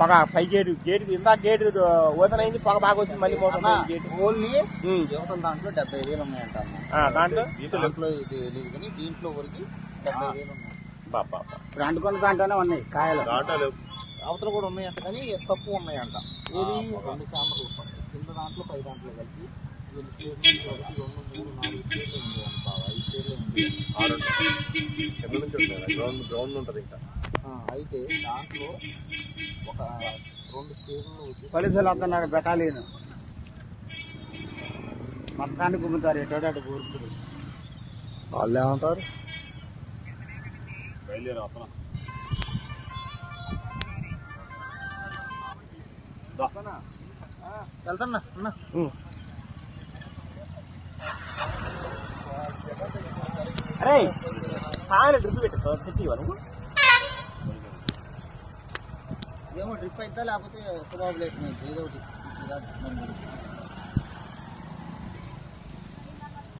పగ పై gate gate ఇందా గేటు ఓపెన్ అయింది పొగ బాగా వచ్చింది మళ్ళీ మోసం గేటు. ఓన్లీ. యువతల దాంట్లో డెబ్బై వేలు ఉన్నాయంట దాంట్లో? దీంట్లో ఇది తెలియదు కానీ దీంట్లో వరకు డెబ్బై వేలు ఉన్నాయి. బాబా ఇప్పుడు అంటుకున్న దాంట్లోనే ఉన్నాయి కాయలు. దాంట్లో అవతల కూడా ఉన్నాయంట కానీ తక్కువ ఉన్నాయంట. ఏది? రెండు చాంబర్లు కింద దాంట్లో పై దాంట్లో కలిపి రెండు మూడు నాలుగు స్టేర్లు కింద నుంచి ఉంటుంది గ్రౌండ్ గ్రౌండ్ ఉంటుంది ఇంకా. ఆ, అయితే దాంట్లో ఒక రెండు బెటాలియన్. మొత్తాన్ని గుమ్ముతారు ఎటోడాటి ఊరుకుడు వాళ్ళు ఏమంటారు? బయలుదేరి వెళ్తున్నా అన్న. అరే సాయం డ్రిప్ పెట్టు. పెట్టి ఇవ్వాలి ఏమో డ్రిప్ అయితే లేకపోతే సుబాబు లేదు ఏదో ఒకటి